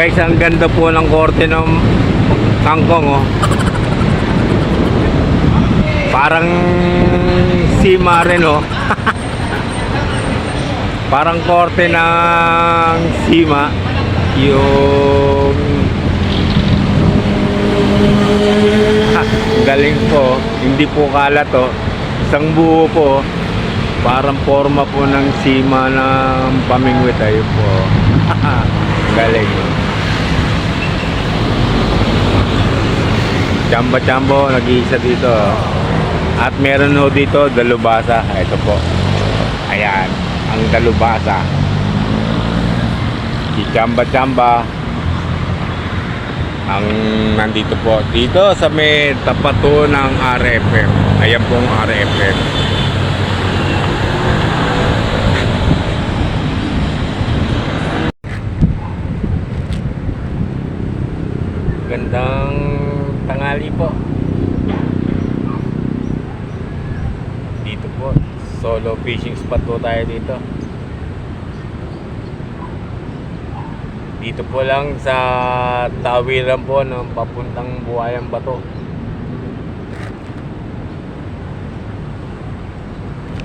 Guys, ang ganda po ng korte ng kangkong oh. Parang sima rin oh. Parang korte ng sima yung Ha, galing po. Hindi po kalat to. Isang buo po. Parang forma po ng sima ng pamingwit tayo po. galing. Chamba-chambo, nag-iisa dito. At meron ho dito, dalubasa. Ito po. Ayan, ang dalubasa. Si Chamba-chamba ang nandito po dito sa may tapat po ng RFM ayan pong RFM gandang tangali po dito po solo fishing spot po tayo dito Dito po lang sa tawiran po ng papuntang Buhayang Bato.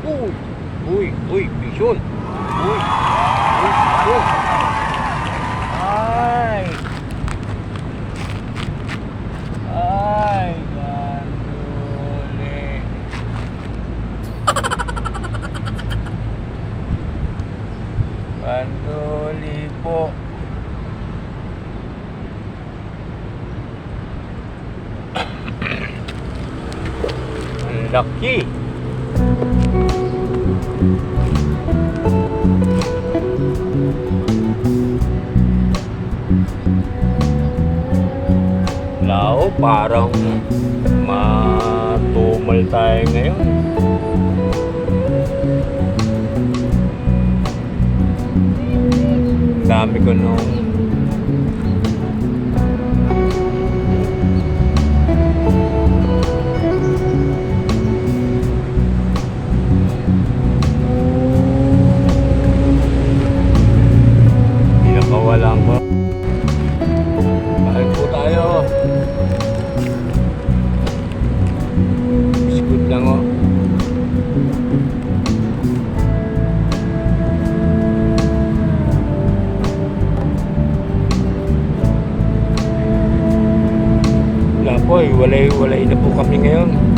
Uy! Uy! Uy! Bison! Uy! Uy! Bison! Bandoli po. Ang laki. Lao, parang matumal tayo ngayon. Dami ko nung ngayon.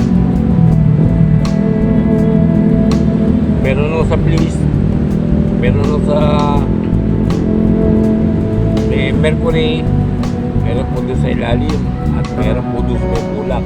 Meron no sa please. Meron no sa may mercury, meron po doon sa ilalim, at meron po doon sa bulak.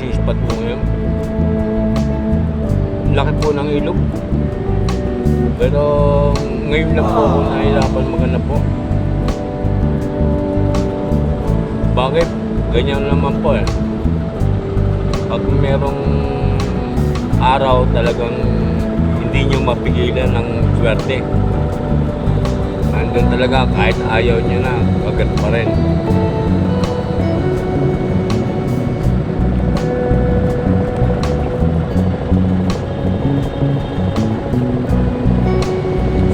Fishing spot po ngayon laki po ng ilog. Pero ngayon lang po ako nahihirapan maghanap po. Bakit? Ganyan naman po eh. Pag merong araw talagang hindi nyo mapigilan ng swerte. Nandun talaga kahit ayaw nyo na, agad pa rin.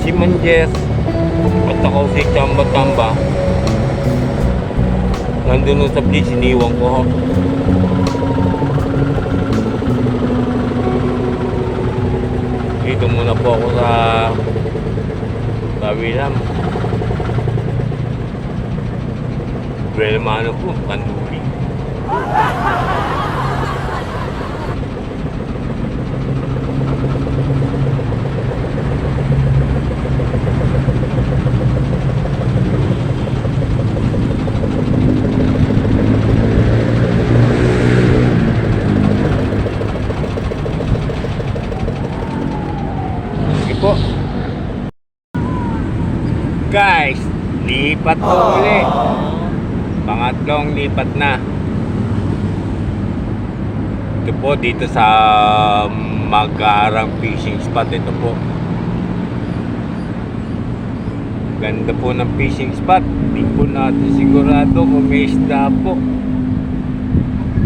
Si Manjes at ako si Chamba Tamba nandun sa place iniwan ko ho dito muna po ako sa Tawilam Belmano po, Kanuri Sige po. Guys, lipat po uli. Pangatlong lipat na. Ito po dito sa um, magarang fishing spot ito po. Ganda po ng fishing spot. Hindi po natin sigurado kung may isda po.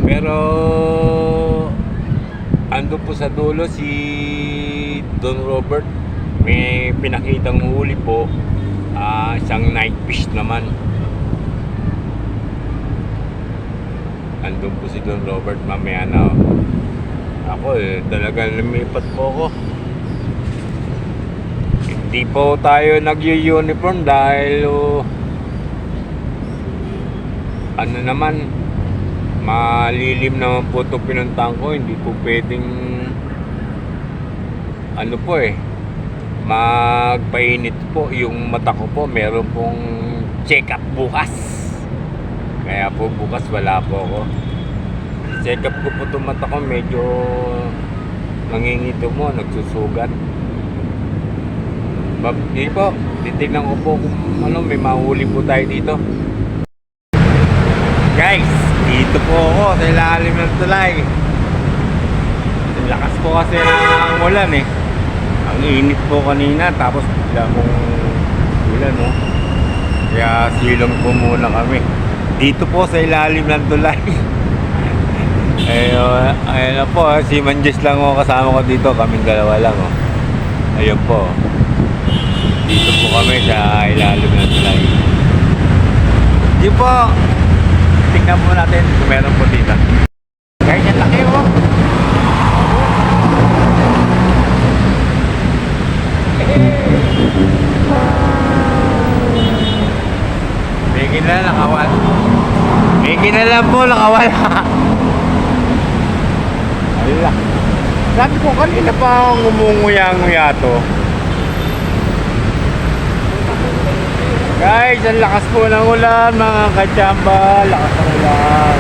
Pero ando po sa dulo si Don Robert. May pinakitang huli po. Ah, isang night fish naman. Andun po si Don Robert mamaya na. Ako eh, talagang lumipat po ako. Hindi po tayo nag-uniform dahil oh, ano naman malilim naman po ito pinuntahan ko hindi po pwedeng ano po eh magpainit po yung mata ko po meron pong check up bukas kaya po bukas wala po ako check up ko po itong mata ko medyo nangingito mo nagsusugat Bab, di po, titignan ko po kung ano, may mahuli po tayo dito. Guys, dito po ako sa ilalim ng tulay. Lakas po kasi ng ulan eh. Ang init po kanina, tapos bigla mong ulan no. Kaya silong po muna kami. Dito po sa ilalim ng tulay. Ayun, ayun po, si Manjes lang ako kasama ko dito, kaming dalawa lang oh. Ayun po. Dito po kami sa ilalim ng tulay. Di po. Tingnan po natin kung meron po dito. Guys, ang laki oh. Bigin na nakawal. Bigin na lang po nakawala. Ala. Sabi ko kanina pa ngumunguya-nguya to. Guys, ang lakas po ng ulan mga kachamba. Lakas ng ulan.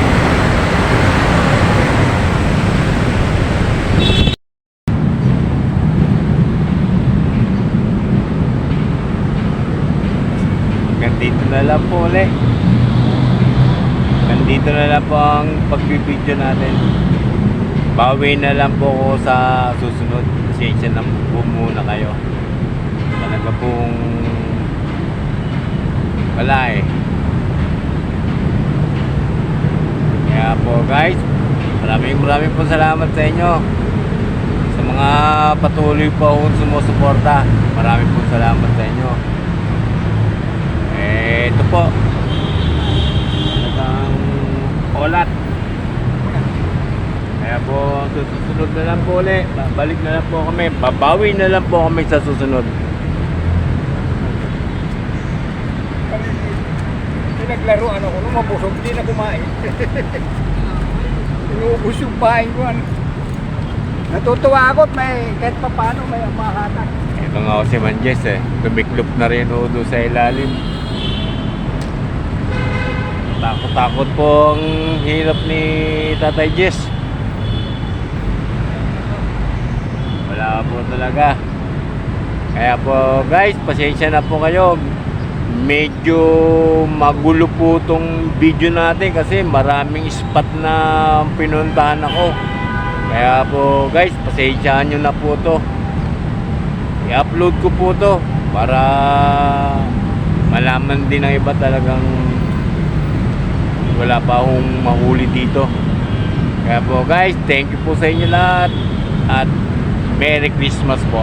Na lang po ulit. Gandito na lang po ang pagbibideo natin. Bawi na lang po ako sa susunod. Pasensya na po muna kayo. Talaga pong wala eh. Kaya po guys, maraming maraming po salamat sa inyo. Sa mga patuloy po akong sumusuporta. Maraming po salamat sa inyo. Ito po. Talagang olat. Kaya po, susunod na lang po ulit. Balik na lang po kami. Babawi na lang po kami sa susunod. Pinaglaruan ako nung mabusog, hindi na kumain. Inuubos yung pain ko. Ano. Natutuwa ako at may kahit pa paano may mahatak. Ito nga ako si Manjes eh. Tumiklop na rin ako doon sa ilalim. Takot-takot po hirap ni Tatay Jess. Wala po talaga. Kaya po guys, pasensya na po kayo. Medyo magulo po tong video natin kasi maraming spot na pinuntahan ako. Kaya po guys, pasensyahan nyo na po to i-upload ko po to para malaman din ng iba talagang wala pa akong mahuli dito. Kaya po guys thank you po sa inyo lahat. At Merry Christmas po